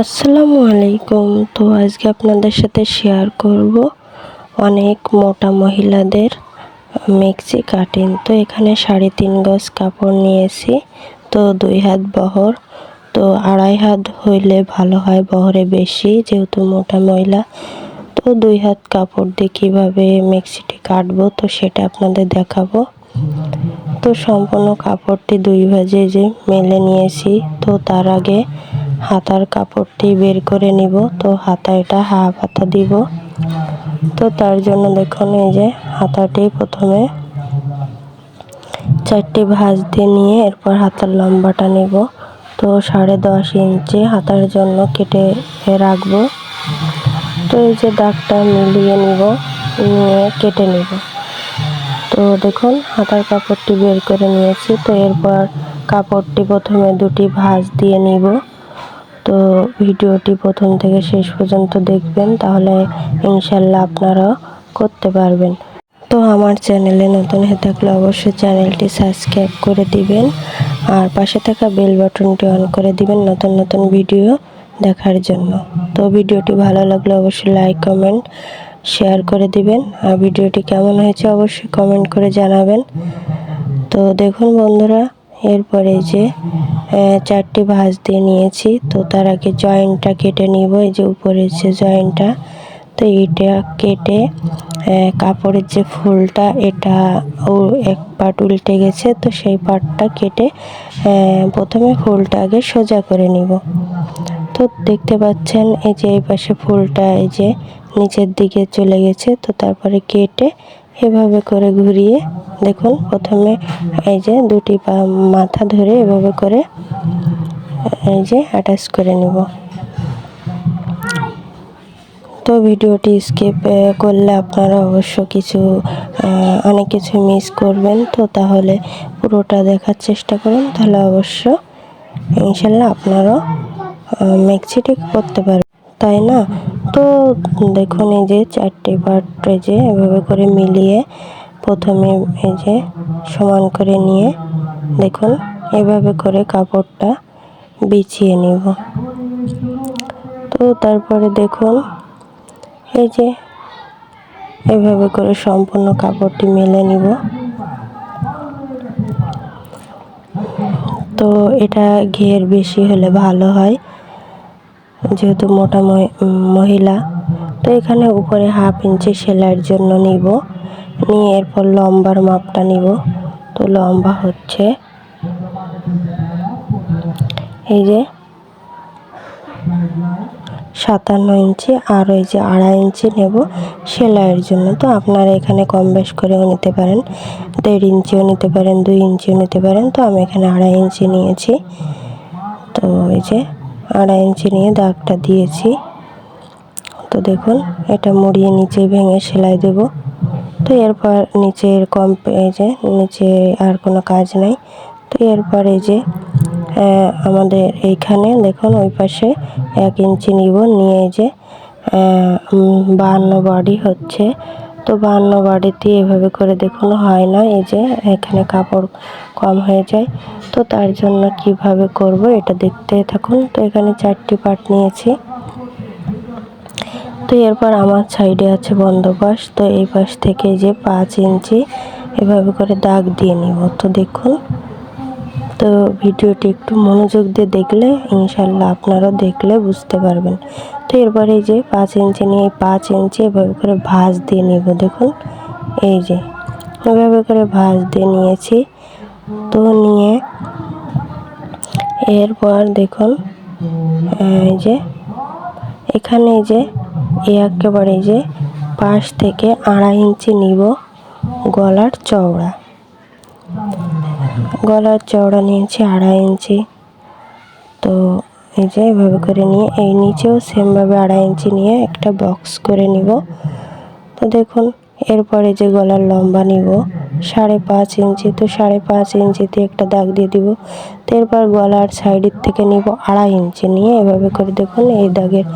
আসসালামু আলাইকুম। তো আজকে আপনাদের সাথে শেয়ার করব অনেক মোটা মহিলাদের মেক্সি কাটিং তো এখানে সাড়ে তিন গজ কাপড় নিয়েছি। তো দুই হাত বহর। তো আড়াই হাত হইলে ভালো হয় বহরে বেশি, যেহেতু মোটা মহিলা। তো দুই হাত কাপড় দিয়ে কীভাবে মেক্সিটি কাটবো, তো সেটা আপনাদের দেখাবো। তো সম্পূর্ণ কাপড়টি দুই ভাজে যে মেলে নিয়েছি। তো তার আগে হাতার কাপড়টি বের করে নিব। তো হাতা এটা হাফ হাতা দিব। তো তার জন্য দেখুন, এই যে হাতাটি প্রথমে চারটি ভাঁজ দিয়ে নিয়ে এরপর হাতার লম্বাটা নিব। তো সাড়ে দশ ইঞ্চি হাতার জন্য কেটে রাখব। তো এই যে দাগটা মিলিয়ে নিব, নিয়ে কেটে নিব। তো দেখুন, হাতার কাপড়টি বের করে নিয়েছি। তো এরপর কাপড়টি প্রথমে দুটি ভাঁজ দিয়ে নিব। তো ভিডিওটি প্রথম থেকে শেষ পর্যন্ত দেখবেন, তাহলে ইনশাল্লাহ আপনারা করতে পারবেন। তো আমার চ্যানেলে নতুন হয়ে থাকলে অবশ্যই চ্যানেলটি সাবস্ক্রাইব করে দিবেন আর পাশে থাকা বেল বাটনটি অন করে দিবেন নতুন নতুন ভিডিও দেখার জন্য। তো ভিডিওটি ভালো লাগলে অবশ্যই লাইক, কমেন্ট, শেয়ার করে দিবেন। আর ভিডিওটি কেমন হয়েছে অবশ্যই কমেন্ট করে জানাবেন। তো দেখুন বন্ধুরা, এরপরে যে চারটি ভাঁজ দিয়ে নিয়েছি। তো তার আগে জয়েন্টটা কেটে নিব। এই যে উপরের যে জয়েন্টটা তো এটা কেটে কাপড়ের যে ফুলটা, এটা ও এক পাট উল্টে গেছে। তো সেই পাটটা কেটে প্রথমে ফুলটা আগে সোজা করে নিব। তো দেখতে পাচ্ছেন, এই যে এই পাশে ফুলটা এই যে নিচের দিকে চলে গেছে। তো তারপরে কেটে এভাবে করে ঘুরিয়ে দেখুন, প্রথমে এই যে দুটি পা মাথা ধরে এভাবে করে, এই যে অ্যাটাচ করে নিব। তো ভিডিওটি স্কিপ করলে আপনারা অবশ্য কিছু অনেক কিছু মিস করবেন। তো তাহলে পুরোটা দেখার চেষ্টা করুন। তাহলে অবশ্য ইনশাল্লাহ আপনারাও মেক্সিটি করতে পারবেন। তাই না? তো দেখুন এই যে চারটে পার্ট যে এভাবে করে মিলিয়ে প্রথমে এই যে সমান করে নিয়ে দেখুন এভাবে করে কাপড়টা বিছিয়ে নিব। তো তারপরে দেখুন এই যে এভাবে করে সম্পূর্ণ কাপড়টি মেলে নিব। তো এটা ঘের বেশি হলে ভালো হয়। যেহেতু মোটা মহিলা, তো এখানে উপরে হাফ ইঞ্চি সেলাইয়ের জন্য নিব। নিয়ে এরপর লম্বার মাপটা নিব। তো লম্বা হচ্ছে এই যে সাতান্ন ইঞ্চি আর ওই যে আড়াই ইঞ্চি নেব সেলাইয়ের জন্য। তো আপনারা এখানে কম বেশ করেও নিতে পারেন। দেড় ইঞ্চিও নিতে পারেন, দুই ইঞ্চিও নিতে পারেন। তো আমি এখানে আড়াই ইঞ্চি নিয়েছি। তো এই যে আড়াই ইঞ্চি নিয়ে দাগটা দিয়েছি। তো দেখুন, এটা মুড়িয়ে নিচে ভেঙে সেলাই দেব। তো এরপর নিচের কম এই যে নিচে আর কোনো কাজ নাই। তো এরপর এই যে আমাদের এইখানে দেখুন, ওই পাশে এক ইঞ্চি নিব। নিয়ে যে বান্ন বডি হচ্ছে। তো বান্ন বাড়িতে এভাবে করে দেখুন হয় না, এই যে এখানে কাপড় কম হয়ে যায়। তো তার জন্য কীভাবে করব এটা দেখতে থাকুন। তো এখানে চারটি পার্ট নিয়েছি। তো এরপর আমার সাইডে আছে বন্ধ পাশ তো এই পাশ থেকে যে পাঁচ ইঞ্চি এভাবে করে দাগ দিয়ে নিব। তো দেখুন, তো ভিডিওটি একটু মনোযোগ দিয়ে দেখলে, ইনশাল্লাহ আপনারাও দেখলে বুঝতে পারবেন। তো এরপরে যে পাঁচ ইঞ্চি নিয়ে পাঁচ ইঞ্চি এভাবে করে ভাঁজ দিয়ে নিব, দেখুন। এই যে এভাবে করে ভাঁজ দিয়ে নিয়েছি। তো নিয়ে এরপর দেখুন, এই যে এখানে যে একেবারে যে পাশ থেকে আড়াই ইঞ্চি নিব গলার চওড়া। গলার চওড়া নিয়েছি আড়াই ইঞ্চি। তো এই যে এভাবে করে নিয়ে এই নিচেও সেমভাবে আড়াই ইঞ্চি নিয়ে একটা বক্স করে নিব। তো দেখুন, এরপরে যে গলার লম্বা নিব, সাড়ে পাঁচ ইঞ্চি, তো সাড়ে পাঁচ ইঞ্চিতে একটা দাগ দিয়ে দিব। তো এরপর গলার সাইডের থেকে নিব আড়াই ইঞ্চি নিয়ে এভাবে করে দেখুন, এই দাগের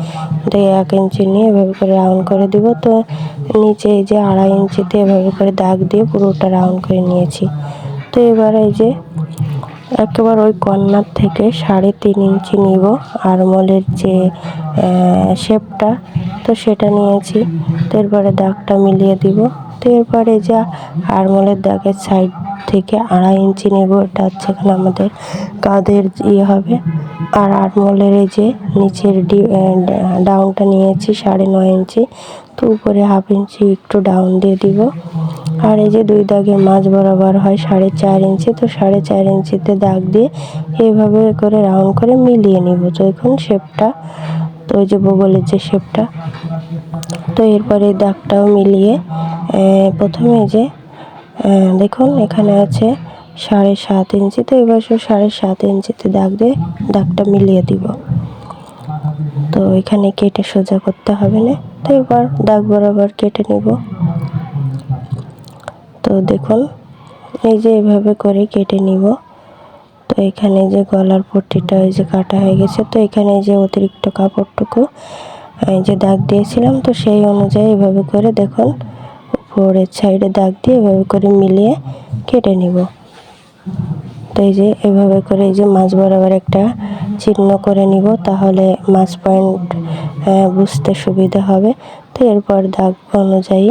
এক ইঞ্চি নিয়ে এভাবে করে রাউন্ড করে দিব। তো নিচে এই যে আড়াই ইঞ্চিতে এভাবে করে দাগ দিয়ে পুরোটা রাউন্ড করে নিয়েছি। তো এবার এই যে একেবারে ওই কর্নার থেকে সাড়ে তিন ইঞ্চি নিব। আরমলের যে শেপটা, তো সেটা নিয়েছি। তো এরপরে দাগটা মিলিয়ে দিব। তো এরপরে যা আরমলের দাগের সাইড থেকে আড়াই ইঞ্চি নেব, এটা হচ্ছে এখানে আমাদের কাঁধের ইয়ে হবে। আর আরমোলের এই যে নিচের ডি ডাউনটা নিয়েছি সাড়ে নয় ইঞ্চি, তো উপরে হাফ ইঞ্চি একটু ডাউন দিয়ে দিব। আর এই যে দুই দাগের মাঝ বরাবর হয় সাড়ে চার ইঞ্চি, তো সাড়ে চার ইঞ্চিতে দাগ দিয়ে এইভাবে করে রাউন্ড করে মিলিয়ে নিব, তো এখন শেপটা, তো ওই যে বগলের যে শেপটা। তো এরপরে দাগটাও মিলিয়ে প্রথমে যে দেখুন, এখানে আছে সাড়ে সাত ইঞ্চি, তো এবার সাড়ে সাত ইঞ্চিতে দাগ দিয়ে দাগটা মিলিয়ে দিব। তো এখানে কেটে সোজা করতে হবে না, তো এবার দাগ বরাবর কেটে নিব। তো দেখুন, এই যে এভাবে করে কেটে নিব। তো এখানে যে গলার পট্টিটা এই যে কাটা হয়ে গেছে, তো এখানে যে অতিরিক্ত কাপড়টুকু, এই যে দাগ দিয়েছিলাম, তো সেই অনুযায়ী এভাবে করে দেখুন উপরের সাইডে দাগ দিয়ে এভাবে করে মিলিয়ে কেটে নিব। তো এই যে এভাবে করে এই যে মাছ বরাবর একটা চিহ্ন করে নিব, তাহলে মাছ পয়েন্ট বুঝতে সুবিধা হবে। তো এরপর দাগ অনুযায়ী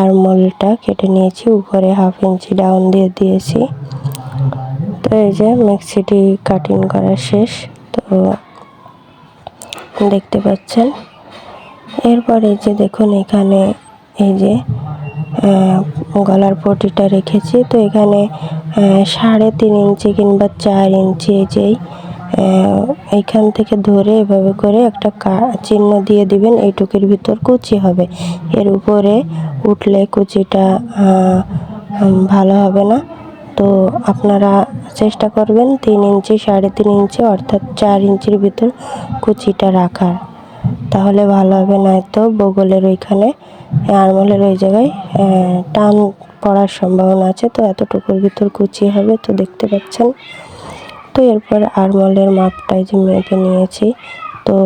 আর মলটা কেটে নিয়েছি, উপরে হাফ ইঞ্চি ডাউন দিয়ে দিয়েছি। তো এই যে মিক্সিটি কাটিং করা শেষ। তো দেখতে পাচ্ছেন? এরপর এই যে দেখুন এখানে এই যে গলার পটিটা রেখেছি। তো এখানে সাড়ে তিন ইঞ্চি কিংবা চার ইঞ্চি যেই এইখান থেকে ধরে এভাবে করে একটা চিহ্ন দিয়ে দিবেন, এইটুকের ভিতর কুচি হবে। এর উপরে উঠলে কুচিটা ভালো হবে না। তো আপনারা চেষ্টা করবেন তিন ইঞ্চি, সাড়ে তিন ইঞ্চি, অর্থাৎ চার ইঞ্চির ভিতর কুচিটা রাখার। তাহলে ভালো হবে, নয়তো বগলের ওইখানে, আরমলের ওই জায়গায় টান পড়ার সম্ভাবনা আছে, তো এতটুকুর ভিতর কুচি হবে, তো দেখতে পাচ্ছেন। তো এরপর আরমলের মাপটাই যে মেপে নিয়েছি, তো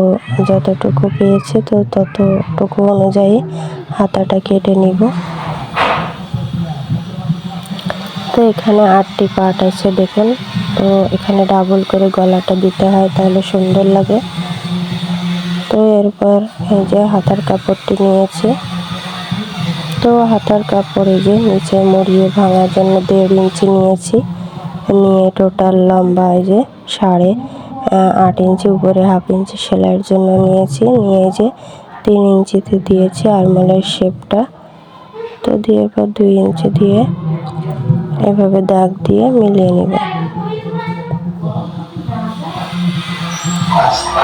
যতটুকু পেয়েছে, তো ততটুকু অনুযায়ী হাতাটা কেটে নিব। তো এখানে আটটি পার্ট আছে, দেখুন। তো এখানে ডাবল করে গলাটা দিতে হয়, তাহলে সুন্দর লাগে। তো এরপর এই যে হাতার কাপড়টি নিয়েছি। তো হাতার কাপড় এই যে নিচে মুড়িয়ে ভাঙার জন্য দেড় ইঞ্চি নিয়েছি। নিয়ে টোটাল লম্বা এই যে সাড়ে আট ইঞ্চি, উপরে হাফ ইঞ্চি সেলাইয়ের জন্য নিয়েছি। নিয়ে যে তিন ইঞ্চিতে দিয়েছি আরমলের শেপটা। তো দিয়ে পর দুই ইঞ্চি দিয়ে এভাবে দাগ দিয়ে মিলিয়ে নেব।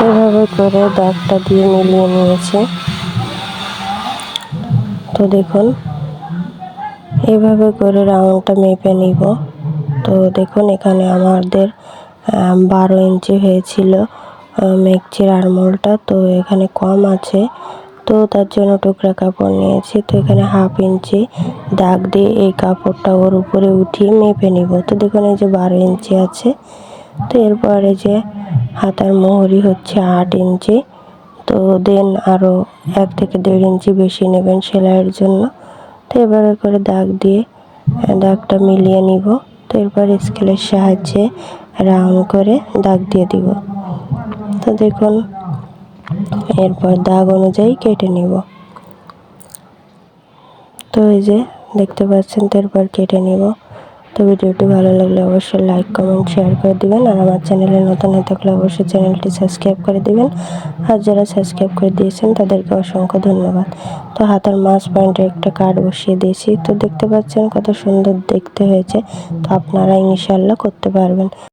এভাবে করে দাগটা দিয়ে মিলিয়ে নিয়েছি। তো দেখুন, এভাবে করে রাউন্ডটা মেপে নিব। তো দেখুন, এখানে আমাদের বারো ইঞ্চি হয়েছিল মেঘচির আরমোলটা। তো এখানে কম আছে। তো তার জন্য টুকরা কাপড় নিয়েছি। তো এখানে হাফ ইঞ্চি দাগ দিয়ে এই কাপড়টা ওর উপরে উঠিয়ে মেপে নিব। তো দেখুন, এই যে বারো ইঞ্চি আছে। তো এরপরে যে হাতার মোহরি হচ্ছে আট ইঞ্চি। তো দেন আরও এক থেকে দেড় ইঞ্চি বেশি নেবেন সেলাইয়ের জন্য। তো এবারে করে দাগ দিয়ে দাগটা মিলিয়ে নিব। তো এরপর স্কেলের সাহায্যে রাউন্ড করে দাগ দিয়ে দিব। তো দেখুন, এরপর দাগ অনুযায়ী কেটে নিব। তো এই যে, দেখতে পাচ্ছেন, তো এরপর কেটে নিব। তো ভিডিওটি ভালো লাগলে অবশ্যই লাইক কমেন্ট শেয়ার করে দিবেন। আর আমার চ্যানেলে নতুন হয়ে থাকলে অবশ্যই চ্যানেলটি সাবস্ক্রাইব করে দিবেন। আর যারা সাবস্ক্রাইব করে দিয়েছেন, তাদেরকে অসংখ্য ধন্যবাদ। তো হাতের মাছ পয়েন্টে একটা কার্ড বসিয়ে দিয়েছি। তো দেখতে পাচ্ছেন কত সুন্দর দেখতে হয়েছে। তো আপনারা ইনশাল্লাহ করতে পারবেন।